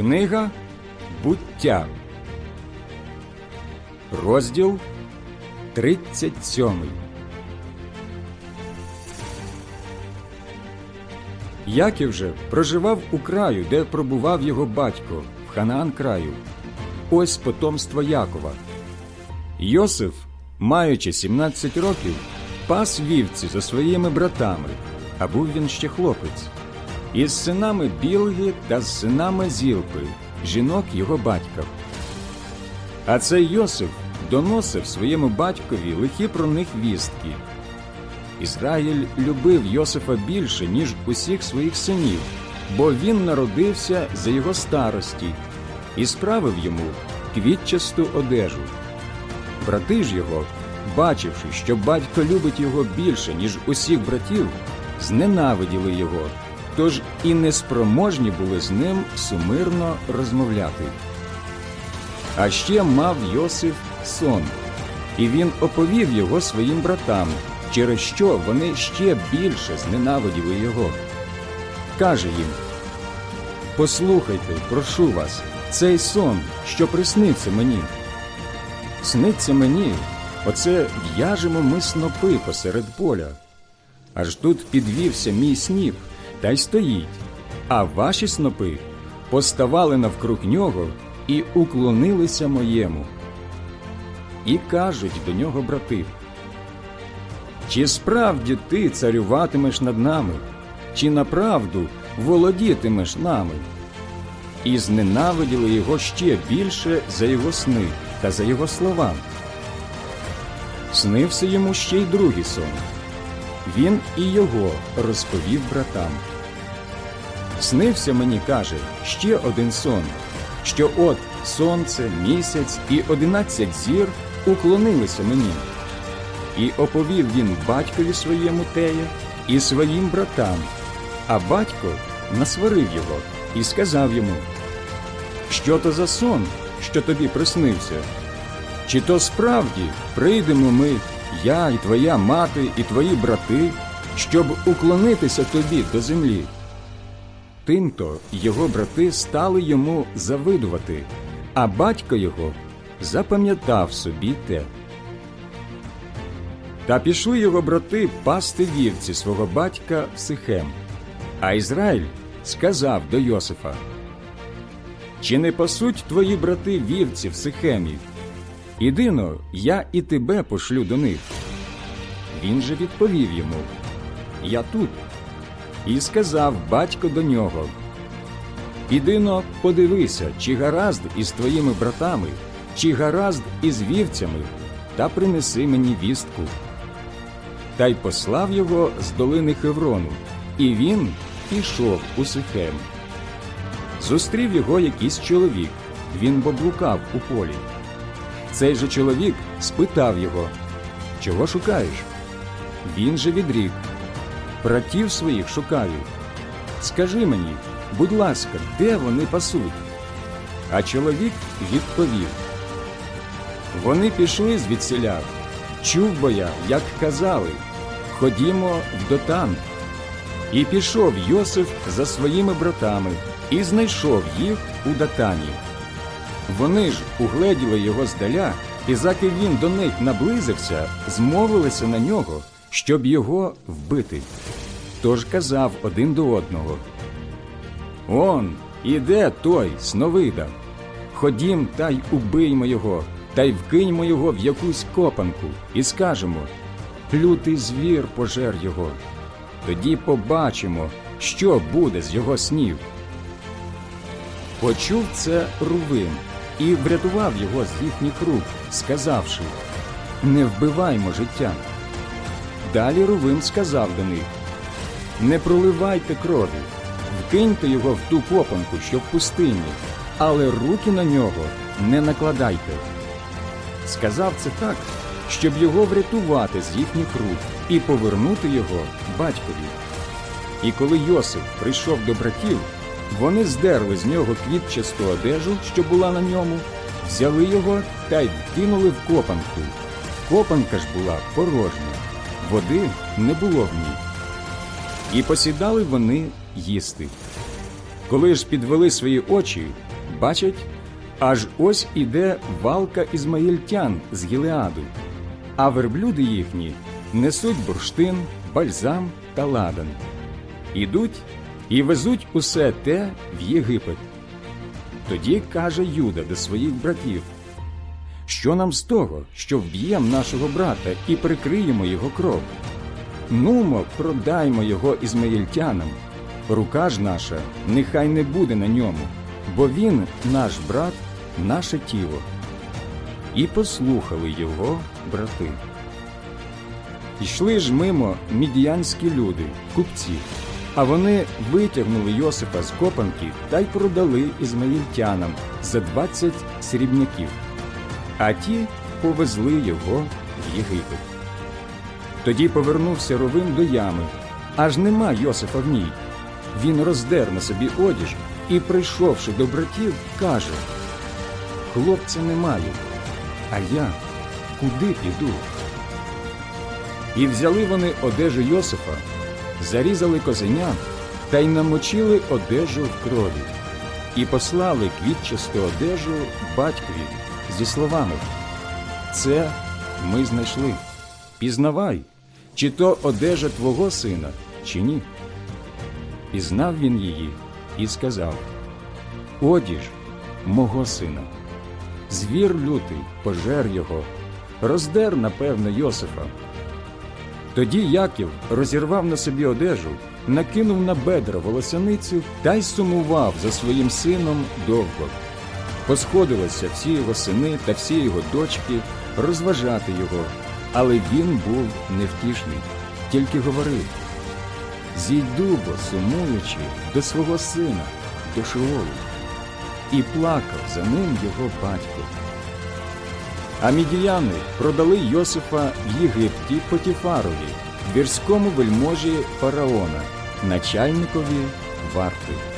Книга Буття. Розділ 37. Яків же проживав у краю, де пробував його батько, в Ханаан краю. Ось потомство Якова. Йосиф, маючи 17 років, пас вівці за своїми братами, а був він ще хлопець, із синами Білги та з синами Зілпи, жінок його батька. А цей Йосиф доносив своєму батькові лихі про них вістки. Ізраїль любив Йосифа більше, ніж усіх своїх синів, бо він народився за його старості і справив йому квітчасту одежу. Брати ж його, бачивши, що батько любить його більше, ніж усіх братів, зненавиділи його, тож і неспроможні були з ним сумирно розмовляти. А ще мав Йосиф сон, і він оповів його своїм братам, через що вони ще більше зненавиділи його. Каже їм: Послухайте, прошу вас, цей сон, що присниться мені. Сниться мені, оце в'яжемо ми снопи посеред поля. Аж тут підвівся мій сніп, та й стоїть, а ваші снопи поставали навкруг нього і уклонилися моєму. І кажуть до нього брати, чи справді ти царюватимеш над нами, чи направду володітимеш нами? І зненавиділи його ще більше за його сни та за його слова. Снився йому ще й другий сон. Він і його розповів братам. Снився мені, каже, ще один сон, що от сонце, місяць і одинадцять зір уклонилися мені. І оповів він батькові своєму теє і своїм братам, а батько насварив його і сказав йому, що то за сон, що тобі приснився? Чи то справді прийдемо ми, я і твоя мати, і твої брати, щоб уклонитися тобі до землі? Тимто його брати стали йому завидувати, а батько його запам'ятав собі те. Та пішли його брати пасти вівці свого батька в Сихем. А Ізраїль сказав до Йосифа: Чи не пасуть твої брати вівці в Сихемі? Ідино, я і тебе пошлю до них. Він же відповів йому: Я тут. І сказав батько до нього: Ідино, подивися, чи гаразд із твоїми братами, чи гаразд із вівцями, та принеси мені вістку. Та й послав його з долини Хеврону, і він пішов у Сихем. Зустрів його якийсь чоловік, він боблукав у полі. Цей же чоловік спитав його, чого шукаєш? Він же відрік, братів своїх шукаю. Скажи мені, будь ласка, де вони пасуть? А чоловік відповів: Вони пішли звідсіля. Чув бо я, як казали, ходімо в Дотан. І пішов Йосиф за своїми братами і знайшов їх у Датані. Вони ж угледіли його здаля, і заки він до них наблизився, змовилися на нього, щоб його вбити. Тож казав один до одного: Он, іде той сновида. Ходім та й убиймо його, та й вкиньмо його в якусь копанку, і скажемо лютий звір пожер його. Тоді побачимо, що буде з його снів. Почув це Рувим і врятував його з їхніх рук, сказавши Не вбиваймо життя. Далі Рувим сказав до них Не проливайте крові, вкиньте його в ту копанку, що в пустині, але руки на нього не накладайте. Сказав це так, щоб його врятувати з їхніх рук і повернути його батькові. І коли Йосип прийшов до братів, вони здерли з нього квітчасту одежу, що була на ньому, взяли його та й вкинули в копанку. Копанка ж була порожня, води не було в ній. І посідали вони їсти. Коли ж підвели свої очі, бачать, аж ось іде валка ізмаїльтян з Гілеаду, а верблюди їхні несуть бурштин, бальзам та ладан. Ідуть і везуть усе те в Єгипет. Тоді каже Юда до своїх братів: Що нам з того, що вб'єм нашого брата і прикриємо його кров? Нумо, продаймо його ізмаїльтянам. Рука ж наша нехай не буде на ньому, бо він, наш брат, наше тіло. І послухали його брати. Йшли ж мимо мідіянські люди, купці, а вони витягнули Йосипа з копанки та й продали ізмаїльтянам за двадцять срібняків, а ті повезли його в Єгипет. Тоді повернувся Ровим до ями, аж нема Йосифа в ній. Він роздер на собі одіж і, прийшовши до братів, каже: Хлопця немає, а я куди піду? І взяли вони одежу Йосифа, зарізали козеня та й намочили одежу в крові, і послали квітчасту одежу батькові зі словами: Це ми знайшли. Пізнавай, чи то одежа твого сина, чи ні. Пізнав він її і сказав: Одіж мого сина. Звір лютий пожер його, роздер, напевно, Йосифа. Тоді Яків розірвав на собі одежу, накинув на бедра волосяницю та й сумував за своїм сином довго. Посходилися всі його сини та всі його дочки розважати його, але він був невтішний, тільки говорив Зійду бо, сумуючи, до свого сина, до Шеолу. І плакав за ним його батько. А мідіяни продали Йосифа в Єгипті Потіфарові, двірському вельможі фараона, начальникові варти.